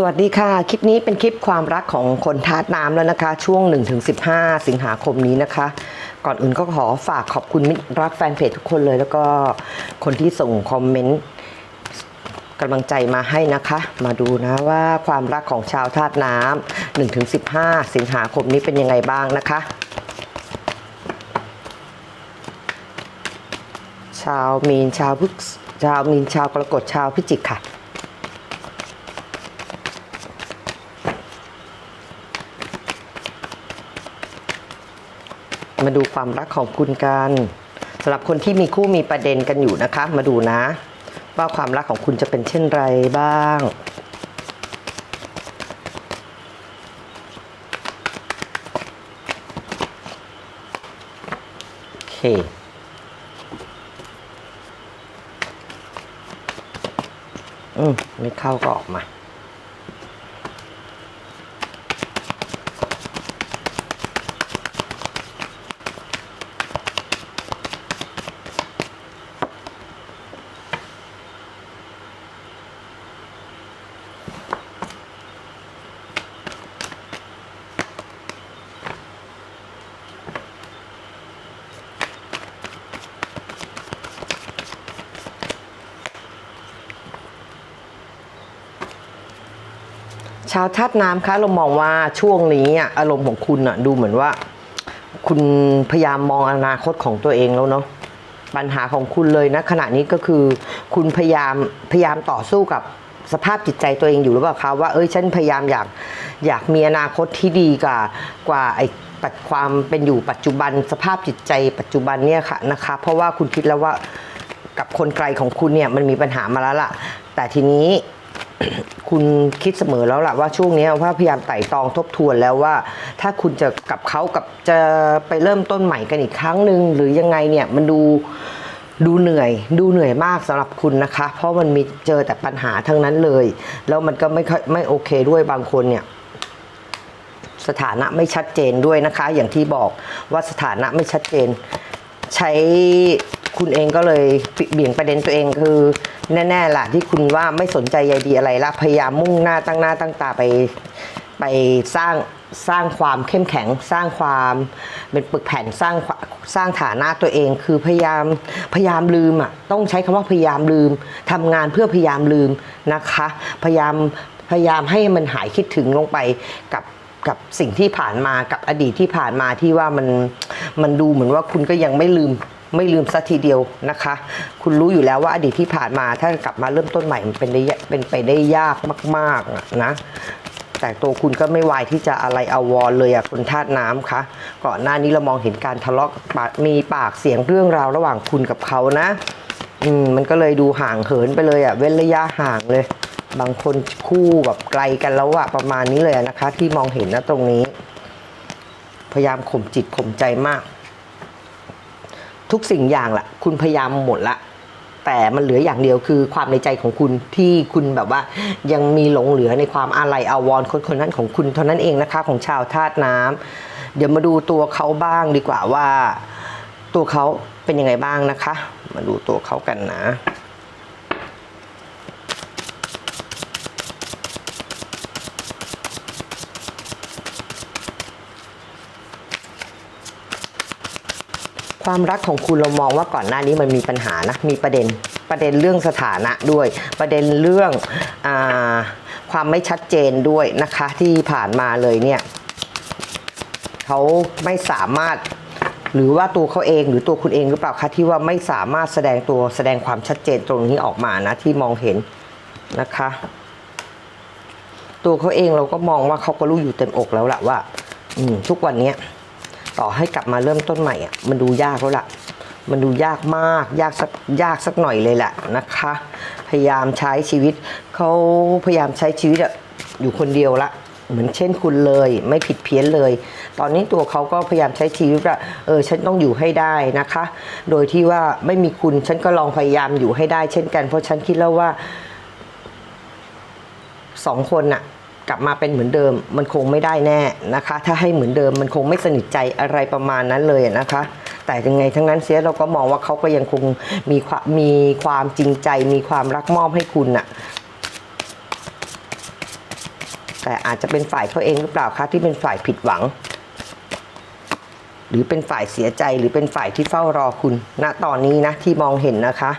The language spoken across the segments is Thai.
สวัสดีค่ะ คลิปนี้เป็นคลิปความรักของคนทาสน้ำแล้วนะคะ ช่วง 1-15 สิงหาคมนี้นะคะ ก่อนอื่นก็ขอฝากขอบคุณมิตรรักแฟนเพจทุกคนเลย แล้วก็คนที่ส่งคอมเมนต์กำลังใจมาให้นะคะ มาดูนะว่าความรักของชาวทาสน้ำ1-15 สิงหาคมนี้เป็นยังไงบ้างนะคะ ชาวมีนชาวพฤกษชาวมีนชาวกรกฎชาวพิจิกค่ะ มาดูความรักของคุณกันสำหรับคนที่มีคู่มีประเด็นกันอยู่นะคะ มาดูนะ ว่าความรักของคุณจะเป็นเช่นไรบ้างโอเคอืมไม่เข้าก็ออกมา ชาวธาตุน้ำคะเรามองว่าช่วงนี้อารมณ์ของคุณอะดูเหมือนว่า คุณพยายามมองอนาคตของตัวเองแล้วเนาะปัญหาของคุณเลยนะขณะนี้ก็คือ คุณพยายามพยายามต่อสู้กับสภาพจิตใจตัวเองอยู่หรือเปล่าคะว่าเอ้ยฉันพยายามอยากอยากมีอนาคตที่ดีกว่ากว่าไอ้ปัจความเป็นอยู่ปัจจุบันสภาพจิตใจ ปัจจุบันเนี่ยค่ะนะคะ เพราะว่าคุณคิดแล้วว่ากับคนไกลของคุณเนี่ยมันมีปัญหามาแล้วล่ะ แต่ทีนี้ คุณคิดเสมอแล้วล่ะว่าช่วงนี้ว่าพยายามไต่ตองทบทวนแล้วว่า ถ้าคุณจะกับเขากับจะไปเริ่มต้นใหม่กันอีกครั้งหนึ่งหรือยังไงเนี่ยมันดูดูเหนื่อย ดูเหนื่อยมากสำหรับคุณนะคะ เพราะมันมีเจอแต่ปัญหาทั้งนั้นเลย แล้วมันก็ไม่ค่อยไม่โอเคด้วยบางคนเนี่ยสถานะไม่ชัดเจนด้วยนะคะ อย่างที่บอกว่าสถานะไม่ชัดเจน ใช้ คุณเองก็เลยเบี่ยงประเด็นตัวเองคือแน่ๆล่ะที่คุณว่าไม่สนใจใยดีอะไรละพยายามมุ่งหน้าตั้งหน้าตั้งตาไปไปสร้างสร้างความเข้มแข็งสร้างความเป็นปึกแผ่นสร้างสร้างฐานะตัวเอง คือพยายามพยายามลืมอะต้องใช้คำว่าพยายามลืมทำงานเพื่อพยายามลืมนะคะ พยายามพยายามให้มันหายคิดถึงลงไปกับกับสิ่งที่ผ่านมากับอดีตที่ผ่านมาที่ว่ามันมันดูเหมือนว่าคุณก็ยังไม่ลืม ไม่ลืมสักทีเดียวนะคะ คุณรู้อยู่แล้วว่าอดีตที่ผ่านมาถ้ากลับมาเริ่มต้นใหม่มันเป็นได้เป็นไปได้ยากมากๆอะนะแต่ตัวคุณก็ไม่วายที่จะอะไรอาวรเลยอะคนธาตุน้ำคะก่อนหน้านี้เรามองเห็นการทะเลาะปากมีปากเสียงเรื่องราวระหว่างคุณกับเขานะ อืมมันก็เลยดูห่างเหินไปเลยอะเว้นระยะห่างเลย บางคนคู่แบบไกลกันแล้วอะประมาณนี้เลยนะคะ ที่มองเห็นนะตรงนี้ พยายามข่มจิตข่มใจมาก ทุกสิ่งอย่างละคุณพยายามหมดละ แต่มันเหลืออย่างเดียวคือความในใจของคุณที่คุณแบบว่า ยังมีหลงเหลือในความอาลัยอาวรณ์คนคนนั้นของคุณเท่านั้นเองนะคะของชาวธาตุน้ำเดี๋ยวมาดูตัวเขาบ้างดีกว่าว่า ตัวเขาเป็นยังไงบ้างนะคะ มาดูตัวเขากันนะ ความรักของคุณเรามองว่าก่อนหน้านี้มันมีปัญหานะมีประเด็นประเด็นเรื่องสถานะด้วย ประเด็นเรื่องอความไม่ชัดเจนด้วยนะคะที่ผ่านมาเลยเนี่ยเขาไม่สามารถหรือว่าตัวเขาเองหรือตัวคุณเองหรือเปล่าคะที่ว่าไม่สามารถแสดงตัวแสดงความชัดเจนตรงนี้ออกมานะที่มองเห็นนะคะ ตัวเขาเองเราก็มองว่าเขาก็รู้อยู่เต็มอกแล้วแหละว่า อืทุกวันเนี้ย ต่อให้กลับมาเริ่มต้นใหม่อะมันดูยากแล้วล่ะ มันดูยากมาก ยากสักยากสักหน่อยเลยแหละนะคะ พยายามใช้ชีวิตเขาพยายามใช้ชีวิตอะอยู่คนเดียวละเหมือนเช่นคุณเลยไม่ผิดเพี้ยนเลย ตอนนี้ตัวเขาก็พยายามใช้ชีวิตว่าเออฉันต้องอยู่ให้ได้นะคะ โดยที่ว่าไม่มีคุณฉันก็ลองพยายามอยู่ให้ได้ เช่นกัน เพราะฉันคิดแล้วว่าสองคนน่ะ กลับมาเป็นเหมือนเดิม มันคงไม่ได้แน่นะคะ ถ้าให้เหมือนเดิมมันคงไม่สนิทใจอะไรประมาณนั้นเลยนะคะ แต่ยังไงทั้งนั้นเสียเราก็มองว่าเขาก็ยังคงมีความมีความจริงใจ มีความรักมอบให้คุณน่ะแต่อาจจะเป็นฝ่ายเขาเองหรือเปล่าคะที่เป็นฝ่ายผิดหวัง หรือเป็นฝ่ายเสียใจหรือเป็นฝ่ายที่เฝ้ารอคุณณตอนนี้นะที่มองเห็นนะคะ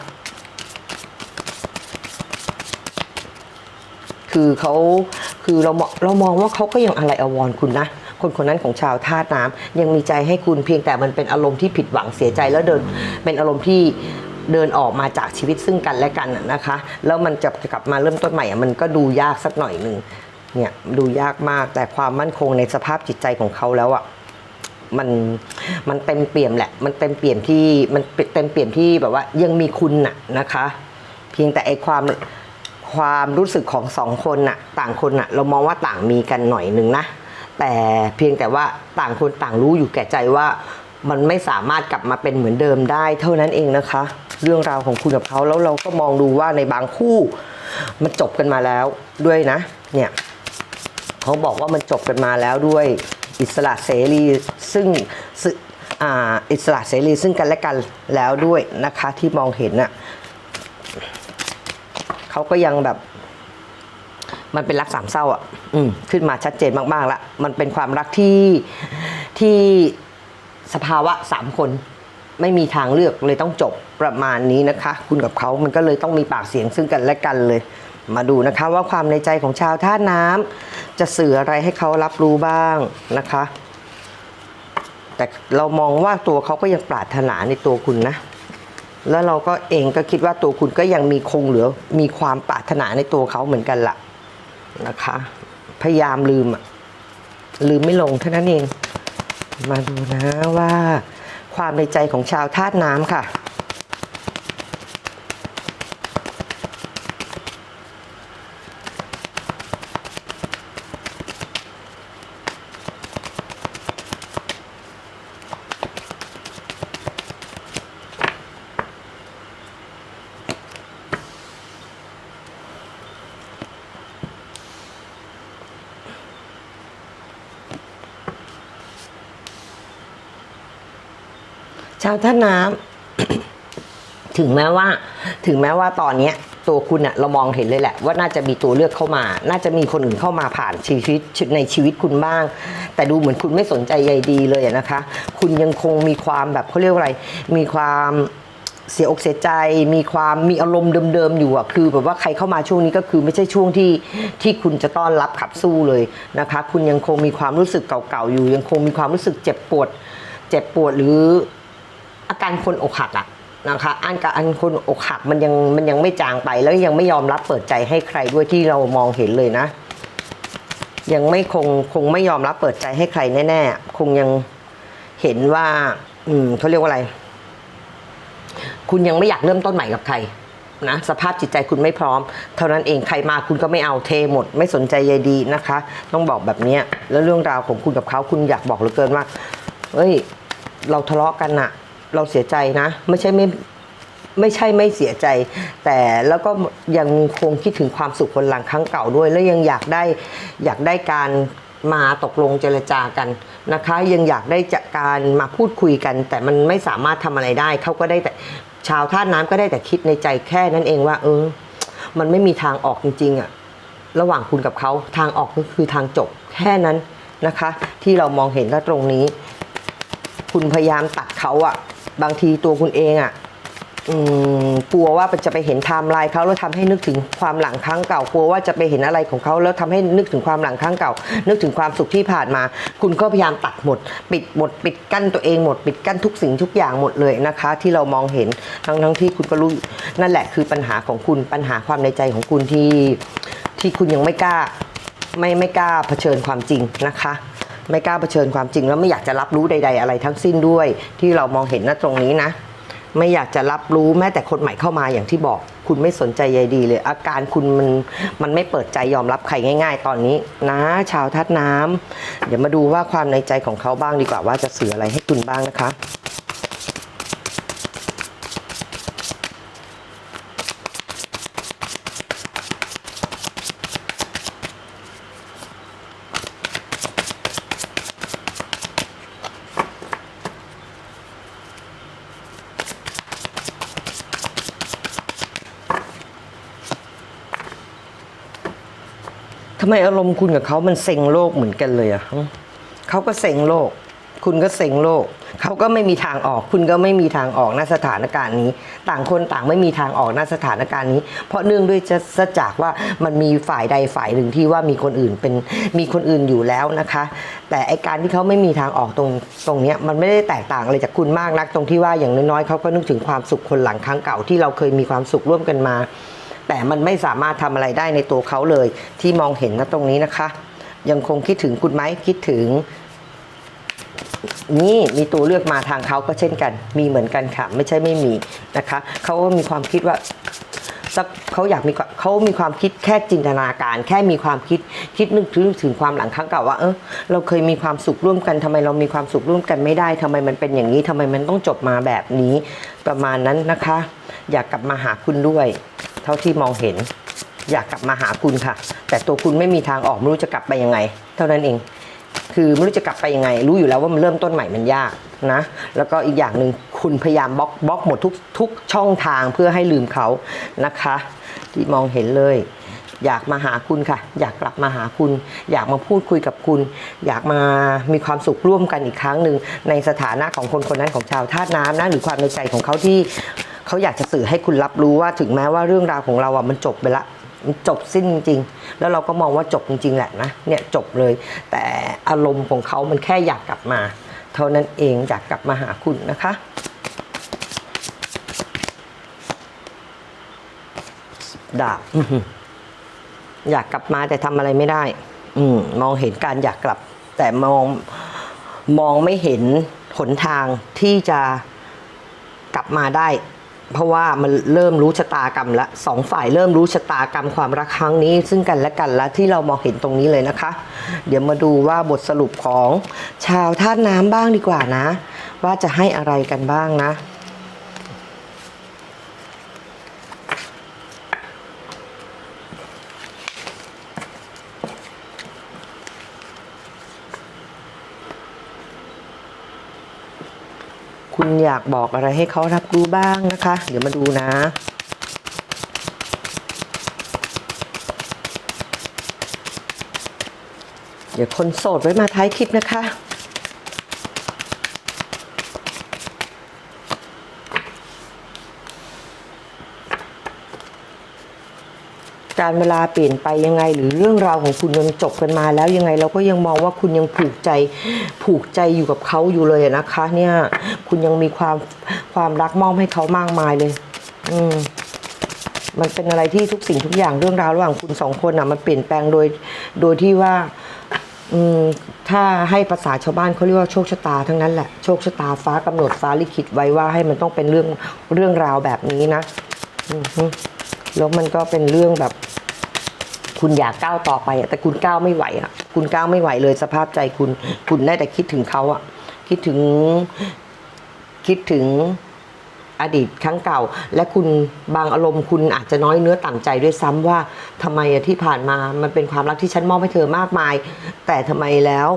คือเขาคือเราเรามองว่าเขาก็ยังอะไรอาวรคุณนะ คนคนนั้นของชาวธาตุน้ำยังมีใจให้คุณเพียงแต่มันเป็นอารมณ์ที่ผิดหวังเสียใจแล้วเดินเป็นอารมณ์ที่เดินออกมาจากชีวิตซึ่งกันและกันนะคะ แล้วมันจะกลับมาเริ่มต้นใหม่อะมันก็ดูยากสักหน่อยหนึ่งเนี่ยดูยากมากแต่ความมั่นคงในสภาพจิตใจของเขาแล้วอะมันมันเต็มเปี่ยมแหละ มันเต็มเปี่ยมที่มันเต็มเปี่ยมที่แบบว่ายังมีคุณน่ะนะคะ เพียงแต่ไอความ ความรู้สึกของสองคนน่ะต่างคนน่ะเรามองว่าต่างมีกันหน่อยหนึ่งนะ แต่เพียงแต่ว่าต่างคนต่างรู้อยู่แก่ใจว่ามันไม่สามารถกลับมาเป็นเหมือนเดิมได้ เท่านั้นเองนะคะ เรื่องราวของคุณกับเขาแล้วเราก็มองดูว่าในบางคู่ มันจบกันมาแล้วด้วยนะ เนี่ยเขาบอกว่ามันจบกันมาแล้วด้วยอิสระเสรีซึ่งอ,อิสระเสรีซึ่งกันและกันแล้วด้วยนะคะที่มองเห็นน่ะ เขาก็ยังแบบ มันเป็นรักสามเศร้าอะ อืมขึ้นมาชัดเจนมากๆละมันเป็นความรักที่ที่สภาวะสามคน ไม่มีทางเลือกเลยต้องจบประมาณนี้นะคะ คุณกับเขามันก็เลยต้องมีปากเสียงซึ่งกันและกันเลย มาดูนะคะ ว่าความในใจของชาวท่าน้ำจะสื่ออะไรให้เขารับรู้บ้างนะคะ แต่เรามองว่าตัวเขาก็ยังปรารถนาในตัวคุณนะ แล้วเราก็เองก็คิดว่าตัวคุณก็ยังมีคงเหลือ มีความปรารถนาในตัวเขาเหมือนกันละนะคะ พยายามลืมอะลืมไม่ลงเท่านั้นเอง มาดูนะว่า ความในใจของชาวธาตุน้ำค่ะาวท่าน้ำ ถึงแม้ว่า ถึงแม้ว่าตอนเนี้ยตัวคุณอะเรามองเห็นเลยแหละ ว่าน่าจะมีตัวเลือกเข้ามา น่าจะมีคนอื่นเข้ามาผ่านชีวิตในชีวิตคุณบ้าง แต่ดูเหมือนคุณไม่สนใจใยดีเลยนะคะ คุณยังคงมีความแบบเขาเรียกว่าอะไร มีความเสียอกเสียใจมีความมีอารมณ์เดิมๆอยู่อะคือแบบว่าใครเข้ามาช่วงนี้ก็คือไม่ใช่ช่วงที่ที่คุณจะต้อนรับขับสู้เลยนะคะ คุณยังคงมีความรู้สึกเก่าๆอยู่ ยังคงมีความรู้สึกเจ็บปวด เจ็บปวดหรือ อาการคนอกหักอะนะคะอันกับอันคนอกหักมันยังมันยังไม่จางไปแล้วยังไม่ยอมรับเปิดใจให้ใครด้วยที่เรามองเห็นเลยนะ ยังไม่คงคงไม่ยอมรับเปิดใจให้ใครแน่ๆคงยังเห็นว่า อืมเขาเรียกว่าอะไร คุณยังไม่อยากเริ่มต้นใหม่กับใครนะสภาพจิตใจคุณไม่พร้อม เท่านั้นเองใครมาคุณก็ไม่เอาเทหมด ไม่สนใจใยดีนะคะ ต้องบอกแบบนี้แล้วเรื่องราวของคุณกับเขาคุณอยากบอกเหลือเกินว่าเฮ้ย เราทะเลาะกันอะ เราเสียใจนะ ไม่ใช่ไม่ไม่ใช่ไม่เสียใจ แต่แล้วก็ยังคงคิดถึงความสุขคนหลังครั้งเก่าด้วย แล้วยังอยากได้อยากได้การมาตกลงเจรจากันนะคะ ยังอยากได้จากการมาพูดคุยกัน แต่มันไม่สามารถทำอะไรได้เขาก็ได้แต่ชาวท่าน้ำก็ได้แต่คิดในใจแค่นั้นเองว่า เออ มันไม่มีทางออกจริงๆอะระหว่างคุณกับเขาทางออกก็คือทางจบแค่นั้นนะคะ ที่เรามองเห็นและตรงนี้ คุณพยายามตัดเขาอะบางทีตัวคุณเองอะกลัวว่าจะไปเห็นไทม์ไลน์เขาแล้วทำให้นึกถึงความหลังครั้งเก่ากลัวว่าจะไปเห็นอะไรของเขาแล้วทำให้นึกถึงความหลังครั้งเก่า นึกถึงความสุขที่ผ่านมา คุณก็พยายามตัดหมด ปิดหมดปิดกั้นตัวเองหมดปิดกั้นทุกสิ่งทุกอย่างหมดเลยนะคะ ที่เรามองเห็นทั้งทั้งที่คุณก็รู้นั่นแหละคือปัญหาของคุณปัญหาความในใจของคุณที่ที่คุณยังไม่กล้า ไม่ไม่กล้าเผชิญความจริงนะคะ ไม่กล้าเผชิญความจริงแล้วไม่อยากจะรับรู้ใด ๆ อะไรทั้งสิ้นด้วย ที่เรามองเห็นณตรงนี้นะ ไม่อยากจะรับรู้แม้แต่คนใหม่เข้ามาอย่างที่บอก คุณไม่สนใจใยดีเลย อาการคุณมันมันไม่เปิดใจยอมรับใครง่าย ๆ ตอนนี้นะ ชาวทัดน้ำเดี๋ยวมาดูว่าความในใจของเขาบ้างดีกว่าว่าจะสื่ออะไรให้คุณบ้างนะคะ ทำไมอารมณ์คุณกับเขามันเซ็งโลกเหมือนกันเลยอะฮะเขาก็เซ็งโลก คุณก็เซ็งโลก เขาก็ไม่มีทางออก คุณก็ไม่มีทางออกณสถานการณ์นี้ ต่างคนต่างไม่มีทางออกณสถานการณ์นี้ เพราะเนื่องด้วยจะซะจากว่ามันมีฝ่ายใดฝ่ายหนึ่งที่ว่ามีคนอื่นเป็นมีคนอื่นอยู่แล้วนะคะ แต่ไอการที่เขาไม่มีทางออกตรงตรงเนี้ยมันไม่ได้แตกต่างอะไรจากคุณมากนัก ตรงที่ว่าอย่างน้อยๆเขาก็นึกถึงความสุขคนหลังครั้งเก่าที่เราเคยมีความสุขร่วมกันมา แต่มันไม่สามารถทำอะไรได้ในตัวเขาเลย ที่มองเห็นนะตรงนี้นะคะ ยังคงคิดถึงคุณไหมคิดถึง นี่มีตัวเลือกมาทางเขาก็เช่นกัน มีเหมือนกันค่ะ ไม่ใช่ไม่มีนะคะเขาก็มีความคิดว่าสักเขาอยากมีเขามีความคิดแค่จินตนาการ แค่มีความคิดคิดนึกถึงถึงความหลังครั้งเก่าว่าเออเราเคยมีความสุขร่วมกันทำไมเรามีความสุขร่วมกันไม่ได้ทำไมมันเป็นอย่างนี้ทำไมมันต้องจบมาแบบนี้ประมาณนั้นนะคะ อยากกลับมาหาคุณด้วย เท่าที่มองเห็น อยากกลับมาหาคุณค่ะ แต่ตัวคุณไม่มีทางออกไม่รู้จะกลับไปยังไง เท่านั้นเอง คือไม่รู้จะกลับไปยังไง รู้อยู่แล้วว่ามันเริ่มต้นใหม่มันยากนะ แล้วก็อีกอย่างหนึ่งคุณพยายามบล็อกบล็อกหมดทุกทุกช่องทางเพื่อให้ลืมเขานะคะ ที่มองเห็นเลยอยากมาหาคุณค่ะ อยากกลับมาหาคุณ อยากมาพูดคุยกับคุณ อยากมามีความสุขร่วมกันอีกครั้งหนึ่งในสถานะของคนคนนั้นของชาวธาตุน้ำนะหรือความในใจของเขาที่ เขาอยากจะสื่อให้คุณรับรู้ว่าถึงแม้ว่าเรื่องราวของเราอะมันจบไปละมันจบสิ้นจริงๆแล้วเราก็มองว่าจบจริง ๆ แหละนะเนี่ยจบเลย แต่อารมณ์ของเขามันแค่อยากกลับมา เท่านั้นเองอยากกลับมาหาคุณนะคะดาบอื้อหืออยากกลับมาแต่ทำอะไรไม่ได้ อืมมองเห็นการอยากกลับ แต่มองมองไม่เห็นหนทางที่จะกลับมาได้ เพราะว่ามันเริ่มรู้ชะตากรรมละสองฝ่ายเริ่มรู้ชะตากรรมความรักครั้งนี้ ซึ่งกันและกันละที่เรามองเห็นตรงนี้เลยนะคะ เดี๋ยวมาดูว่าบทสรุปของชาวธาตุน้ำบ้างดีกว่านะ ว่าจะให้อะไรกันบ้างนะ คุณ อยากบอกอะไรให้เขารับรู้บ้างนะคะ เดี๋ยวมาดูนะ เดี๋ยวคนโสดไว้มาท้ายคลิปนะคะ การเวลาเปลี่ยนไปยังไง หรือเรื่องราวของคุณมันจบกันมา แล้วยังไงเราก็ยังมองว่าคุณยังผูกใจผูกใจอยู่กับเขาอยู่เลยนะคะ เนี่ย คุณยังมีความความรักมอบให้เขามากมายเลย อืมมันเป็นอะไรที่ทุกสิ่งทุกอย่างเรื่องราวระหว่างคุณสองคนอะมันเปลี่ยนแปลงโดย โดยที่ว่า อืมถ้าให้ภาษาชาวบ้านเขาเรียกว่าโชคชะตาทั้งนั้นแหละโชคชะตาฟ้ากำหนดฟ้าลิขิตไว้ว่าให้มันต้องเป็นเรื่องเรื่องราวแบบนี้นะแล้วมันก็เป็นเรื่องแบบ คุณอยากก้าวต่อไปอะแต่คุณก้าวไม่ไหวอะ คุณก้าวไม่ไหวเลยสภาพใจคุณ คุณได้แต่คิดถึงเขาอะ คิดถึง คิดถึงอดีตครั้งเก่า และคุณบางอารมณ์คุณอาจจะน้อยเนื้อต่ำใจด้วยซ้ำว่าทำไมอะที่ผ่านมามันเป็นความรักที่ฉันมอบให้เธอมากมาย แต่ทำไมแล้ว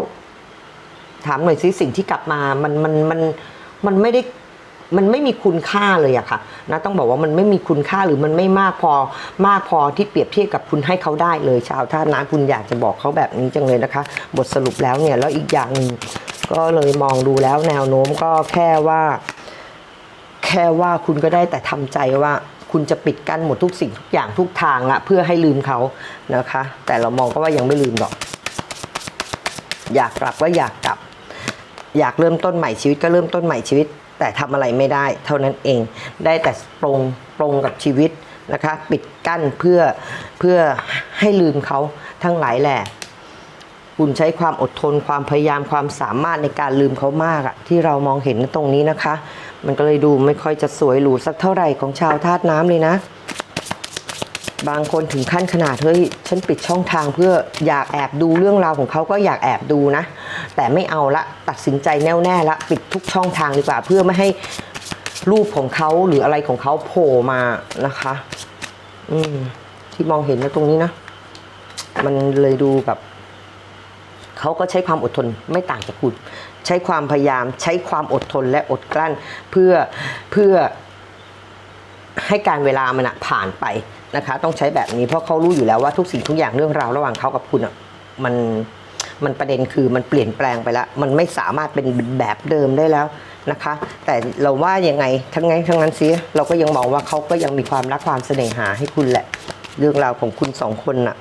ถามหน่อยสิสิ่งที่กลับมา มันมันมันมันไม่ได้ มันไม่มีคุณค่าเลยอะค่ะนะต้องบอกว่ามันไม่มีคุณค่าหรือมันไม่มากพอมากพอที่เปรียบเทียบกับคุณให้เขาได้เลยชาวท่าน้ำคุณอยากจะบอกเขาแบบนี้จังเลยนะคะ บทสรุปแล้วเนี่ยแล้วอีกอย่างนึงก็เลยมองดูแล้วแนวโน้มก็แค่ว่า แค่ว่าคุณก็ได้แต่ทำใจว่าคุณจะปิดกั้นหมดทุกสิ่งทุกอย่างทุกทางละเพื่อให้ลืมเขานะคะ แต่เรามองก็ว่ายังไม่ลืมหรอก อยากกลับก็อยากกลับ อยากเริ่มต้นใหม่ชีวิตก็เริ่มต้นใหม่ชีวิต แต่ทำอะไรไม่ได้เท่านั้นเอง ได้แต่ปรงปรงกับชีวิตนะคะ ปิดกั้นเพื่อเพื่อให้ลืมเขาทั้งหลายแหละคุณใช้ความอดทนความพยายามความสามารถในการลืมเขามากอะที่เรามองเห็นตรงนี้นะคะ มันก็เลยดูไม่ค่อยจะสวยหรูสักเท่าไหร่ของชาวธาตุน้ำเลยนะ บางคนถึงขั้นขนาดเฮ้ยฉันปิดช่องทางเพื่ออยากแอบดูเรื่องราวของเขาก็อยากแอบดูนะ แต่ไม่เอาละตัดสินใจแน่วแน่ละปิดทุกช่องทางดีกว่า เพื่อไม่ให้รูปของเขาหรืออะไรของเขาโผล่มานะคะ อืม ที่มองเห็นนะตรงนี้นะ มันเลยดูแบบเขาก็ใช้ความอดทนไม่ต่างจากคุณ ใช้ความพยายามใช้ความอดทนและอดกลั้น เพื่อเพื่อ ให้การเวลามันผ่านไปนะคะ ต้องใช้แบบนี้เพราะเขารู้อยู่แล้วว่าทุกสิ่งทุกอย่างเรื่องราวระหว่างเขากับคุณอะมันมันประเด็นคือมันเปลี่ยนแปลงไปแล้ว มันไม่สามารถเป็นแบบเดิมได้แล้วนะคะ แต่เราว่ายังไงทั้งนั้นทั้งนั้นซิเราก็ยังมองว่าเขาก็ยังมีความรักความเสน่หาให้คุณแหละ เรื่องราวของคุณสองคนน่ะ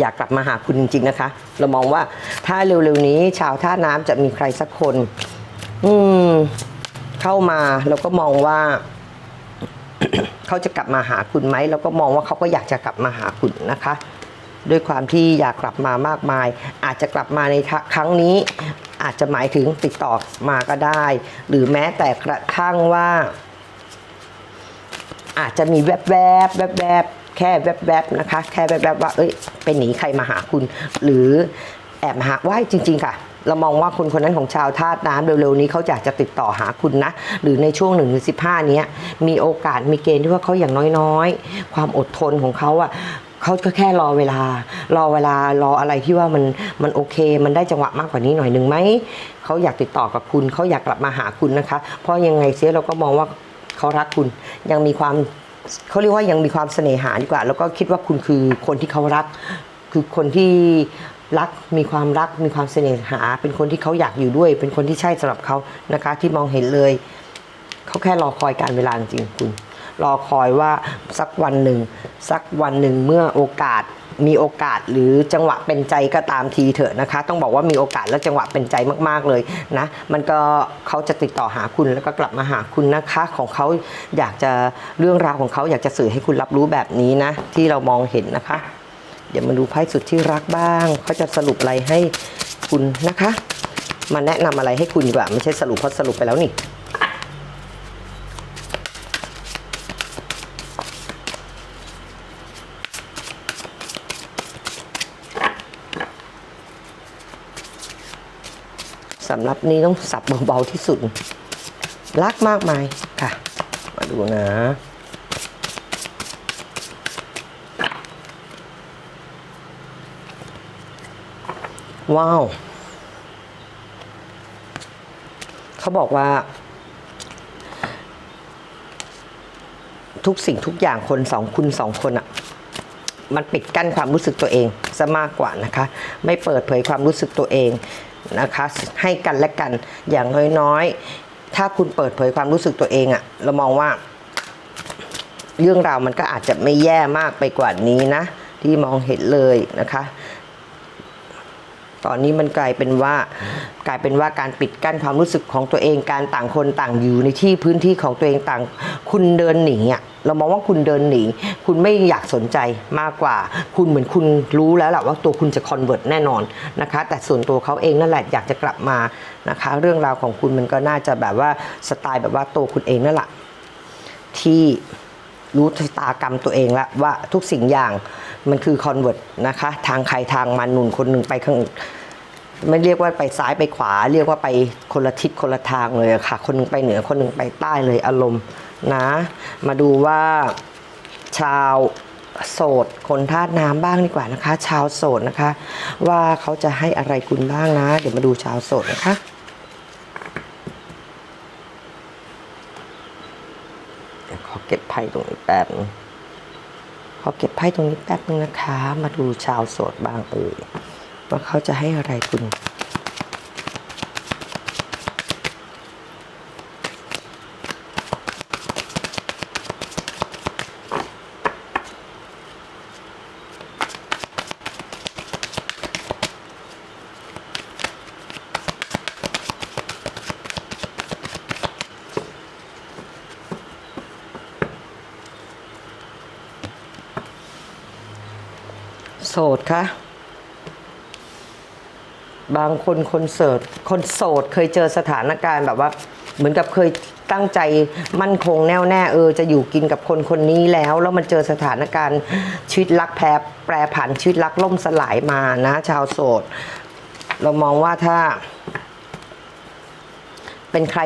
อยากกลับมาหาคุณจริง ๆ นะคะ เรามองว่าถ้าเร็วๆนี้ ชาวท่าน้ำจะมีใครสักคน อืม เข้ามาเราก็มองว่า เขาจะกลับมาหาคุณไหมเราก็มองว่าเขาก็อยากจะกลับมาหาคุณนะคะ ด้วยความที่อยากกลับมามากมาย อาจจะกลับมาในครั้งนี้ อาจจะหมายถึงติดต่อมาก็ได้ หรือแม้แต่กระทั่งว่า อาจจะมีแวบแวบแวบแบๆแค่แวบแวบๆนะคะ แค่แวบแวบๆว่า เอ้ยไปหนีใครมาหาคุณ หรือแอบมาหาว่าจริง ๆ ค่ะ เรามองว่าคนคนนั้นของชาวธาตุน้ำเร็วๆนี้เขาอยากจะติดต่อหาคุณนะ หรือในช่วงหนึ่งถึงสิบห้านี้มีโอกาสมีเกณฑ์ที่ว่าเขาอย่างน้อยๆ ความอดทนของเขาอะเขาก็แค่รอเวลา รอเวลารออะไรที่ว่ามันมันโอเค มันได้จังหวะมากกว่านี้หน่อยหนึ่งไหมเขาอยากติดต่อกับคุณเขาอยากกลับมาหาคุณนะคะ เพราะยังไงเสียเราก็มองว่าเขารักคุณยังมีความเขาเรียกว่ายังมีความเสน่หาดีกว่า แล้วก็คิดว่าคุณคือคนที่เขารัก คือคนที่ รักมีความรักมีความเสน่หา เป็นคนที่เขาอยากอยู่ด้วย เป็นคนที่ใช่สำหรับเขานะคะ ที่มองเห็นเลย เขาแค่รอคอยการเวลาจริงคุณ รอคอยว่าสักวันหนึ่ง สักวันหนึ่งเมื่อโอกาสมีโอกาสหรือจังหวะเป็นใจก็ตามทีเถอะนะคะ ต้องบอกว่ามีโอกาสและจังหวะเป็นใจมากๆเลยนะมันก็เขาจะติดต่อหาคุณแล้วก็กลับมาหาคุณนะคะของเขาอยากจะเรื่องราวของเขาอยากจะสื่อให้คุณรับรู้แบบนี้นะ ที่เรามองเห็นนะคะ เดี๋ยวมาดูไพ่สุดที่รักบ้างเขาจะสรุปอะไรให้คุณนะคะ มาแนะนำอะไรให้คุณดีกว่า ไม่ใช่สรุปเพราะสรุปไปแล้วนี่สำหรับนี้ต้องสับเบาๆที่สุด รักมากมายค่ะ มาดูนะ ว้าว เขาบอกว่า ทุกสิ่งทุกอย่างคนสองคุณสองคนอะมันปิดกั้นความรู้สึกตัวเองซะมากกว่านะคะ ไม่เปิดเผยความรู้สึกตัวเองนะคะ ให้กันและกันอย่างน้อยๆ ถ้าคุณเปิดเผยความรู้สึกตัวเองอะเรามองว่า เรื่องราวมันก็อาจจะไม่แย่มากไปกว่านี้นะ ที่มองเห็นเลยนะคะ ตอนนี้มันกลายเป็นว่ากลายเป็นว่าการปิดกั้นความรู้สึกของตัวเองการต่างคนต่างอยู่ในที่พื้นที่ของตัวเองต่าง คุณเดินหนีอะเรามองว่าคุณเดินหนี คุณไม่อยากสนใจมากกว่า คุณเหมือนคุณรู้แล้วแหละว่าตัวคุณจะคอนเวิร์ตแน่นอนนะคะ แต่ส่วนตัวเขาเองนั่นแหละอยากจะกลับมานะคะ เรื่องราวของคุณมันก็น่าจะแบบว่าสไตล์แบบว่าตัวคุณเองนั่นแหละที่รู้ชะตากรรมตัวเองแล้วว่าทุกสิ่งอย่าง มันคือคอนเวิร์ตนะคะ ทางใครทางมันหนุนคนหนึ่งไปข้างไม่เรียกว่าไปซ้ายไปขวา เรียกว่าไปคนละทิศคนละทางเลยค่ะ คนหนึงไปเหนือคนหนึ่งไปใต้เลยอารมณ์นะ มาดูว่าชาวโสดคนธาตุน้ำบ้างดีกว่านะคะ ชาวโสดนะคะ ว่าเขาจะให้อะไรคุณบ้างนะ เดี๋ยวมาดูชาวโสดนะคะเดี๋ยวขอเก็บไพ่ตรงนี้แป๊บนึง ขอเก็บไพ่ตรงนี้แป๊บนึงนะคะ มาดูชาวโสดบ้างเอ่ยว่าเขาจะให้อะไรคุณ คะบางคนคนเสิร์ตคนโสดเคยเจอสถานการณ์แบบว่า เหมือนกับเคยตั้งใจมั่นคงแน่วแน่เออจะอยู่กินกับคนคนนี้แล้ว แล้วมันเจอสถานการณ์ชีวิตรักแพรแปรผันชีวิตรักล่มสลายมานะ ชาวโสด เรามองว่าถ้า เป็นใคร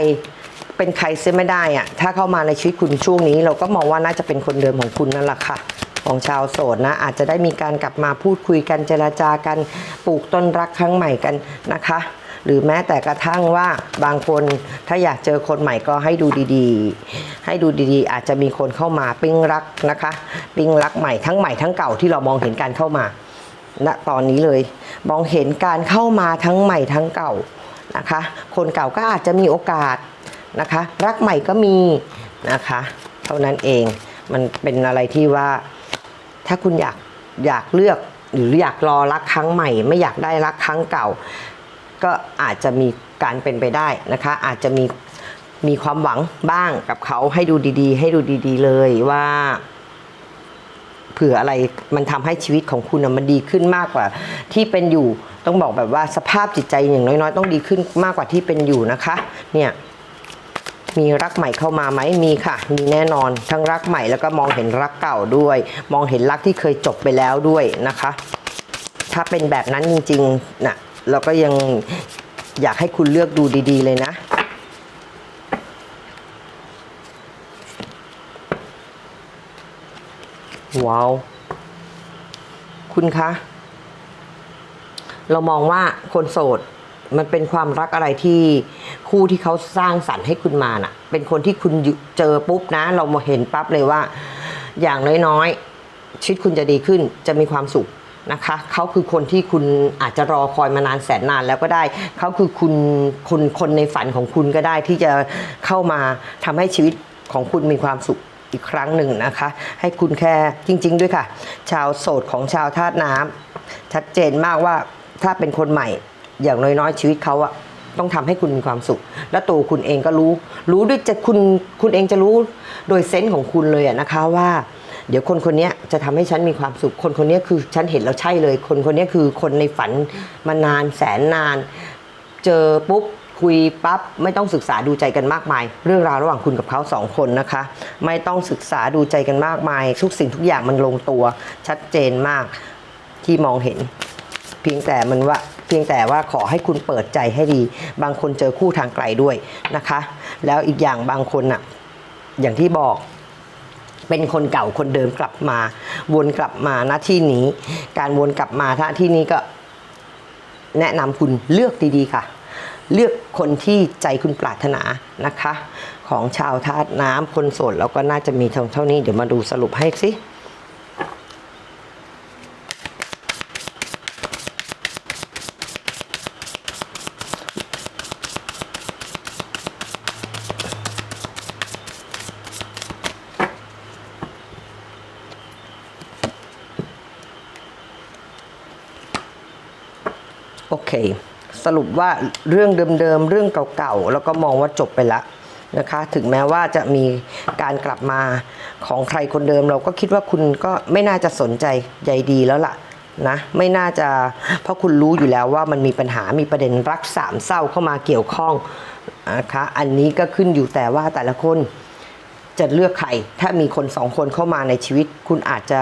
เป็นใครเสียไม่ได้อะถ้าเข้ามาในชีวิตคุณช่วงนี้ เราก็มองว่าน่าจะเป็นคนเดิมของคุณนั่นแหละค่ะ ของชาวโสดนะ อาจจะได้มีการกลับมาพูดคุยกันเจราจากันปลูกต้นรักครั้งใหม่กันนะคะ หรือแม้แต่กระทั่งว่าบางคนถ้าอยากเจอคนใหม่ก็ให้ดูดีๆ ให้ดูดีๆ อาจจะมีคนเข้ามาปิ้งรักนะคะ ปิ้งรักใหม่ทั้งใหม่ทั้งเก่าที่เรามองเห็นการเข้ามาณตอนนี้เลย มองเห็นการเข้ามาทั้งใหม่ทั้งเก่านะคะ คนเก่าก็อาจจะมีโอกาสนะคะ รักใหม่ก็มีนะคะ เท่านั้นเองมันเป็นอะไรที่ว่า ถ้าคุณอยากอยากเลือกหรืออยากรอรักครั้งใหม่ ไม่อยากได้รักครั้งเก่า ก็อาจจะมีการเป็นไปได้นะคะ อาจจะมีมีความหวังบ้างกับเขาให้ดูดีๆ ให้ดูดี ๆ เลยว่าเผื่ออะไรมันทำให้ชีวิตของคุณมันดีขึ้นมากกว่า ที่เป็นอยู่ต้องบอกแบบว่าสภาพจิตใจอย่างน้อยๆ ต้องดีขึ้นมากกว่าที่เป็นอยู่นะคะ เนี่ย มีรักใหม่เข้ามาไหมมีค่ะ มีแน่นอน ทั้งรักใหม่แล้วก็มองเห็นรักเก่าด้วย มองเห็นรักที่เคยจบไปแล้วด้วยนะคะ ถ้าเป็นแบบนั้นจริงๆนะเราก็ยังอยากให้คุณเลือกดูดี ๆ เลยนะว้าวคุณคะเรามองว่าคนโสดมันเป็นความรักอะไรที่ คู่ที่เขาสร้างสรรค์ให้คุณมาน่ะ เป็นคนที่คุณเจอปุ๊บนะ เรามาเห็นปั๊บเลยว่า อย่างน้อยๆชีวิตคุณจะดีขึ้นจะมีความสุขนะคะเขาคือคนที่คุณอาจจะรอคอยมานานแสนนานแล้วก็ได้ เขาคือคุณคนคนในฝันของคุณก็ได้ที่จะเข้ามาทำให้ชีวิตของคุณมีความสุขอีกครั้งหนึ่งนะคะ ให้คุณแค่จริง ๆ ด้วยค่ะ ชาวโสดของชาวธาตุน้ำชัดเจนมากว่าถ้าเป็นคนใหม่ อย่างน้อยๆชีวิตเขาอะ ต้องทำให้คุณมีความสุข และตัวคุณเองก็รู้ รู้ด้วยจะคุณคุณเองจะรู้โดยเซนส์ของคุณเลยนะคะว่า เดี๋ยวคนคนนี้จะทำให้ฉันมีความสุข คนคนนี้คือฉันเห็นแล้วใช่เลย คนคนนี้คือคนในฝันมานานแสนนาน เจอปุ๊บคุยปั๊บไม่ต้องศึกษาดูใจกันมากมาย เรื่องราวระหว่างคุณกับเขาสองคนนะคะ ไม่ต้องศึกษาดูใจกันมากมาย ทุกสิ่งทุกอย่างมันลงตัวชัดเจนมากที่มองเห็น เพียงแต่มันว่า เพียงแต่ว่าขอให้คุณเปิดใจให้ดี บางคนเจอคู่ทางไกลด้วยนะคะ แล้วอีกอย่างบางคนน่ะอย่างที่บอกเป็นคนเก่าคนเดิมกลับมา วนกลับมาหน้าที่นี้ การวนกลับมาท่าที่นี้ก็แนะนำคุณเลือกดีๆค่ะ เลือกคนที่ใจคุณปรารถนานะคะ ของชาวธาตุน้ำคนโสดแล้วก็น่าจะมีเท่าเท่านี้เดี๋ยวมาดูสรุปให้สิ โอเค ส รุปว่าเรื่องเดิมๆ เรื่องเก่าๆ แล้วก็มองว่าจบไปละนะคะ ถึงแม้ว่าจะมีการกลับมาของใครคนเดิม เราก็คิดว่าคุณก็ไม่น่าจะสนใจใยดีแล้วล่ะนะไม่น่าจะเพราะคุณรู้อยู่แล้วว่ามันมีปัญหามีประเด็นรักสามเศร้าเข้ามาเกี่ยวข้องนะคะอันนี้ก็ขึ้นอยู่แต่ว่าแต่ละคนจะเลือกใครถ้ามีคนสองคนเข้ามาในชีวิต คุณอาจจะ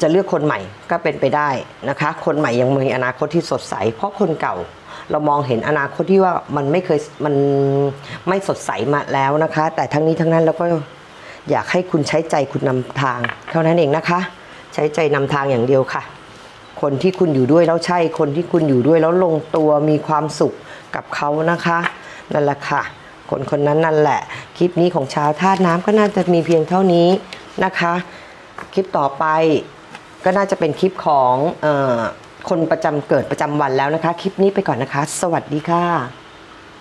จะเลือกคนใหม่ก็เป็นไปได้นะคะ คนใหม่ยังมีอนาคตที่สดใส เพราะคนเก่าเรามองเห็นอนาคตที่ว่ามันไม่เคยมันไม่สดใสมาแล้วนะคะ แต่ทั้งนี้ทั้งนั้นเราก็อยากให้คุณใช้ใจคุณนำทาง เท่านั้นเองนะคะ ใช้ใจนำทางอย่างเดียวค่ะ คนที่คุณอยู่ด้วยแล้วใช่ คนที่คุณอยู่ด้วยแล้วลงตัวมีความสุขกับเขานะคะนั่นแหละค่ะ คนคนนั้นนั่นแหละ คลิปนี้ของชาวธาตุน้ำก็น่าจะมีเพียงเท่านี้นะคะ คลิปต่อไป ก็น่าจะเป็นคลิปของอคนประจำเกิดประจำวันแล้วนะคะ คลิปนี้ไปก่อนนะคะ สวัสดีค่ะ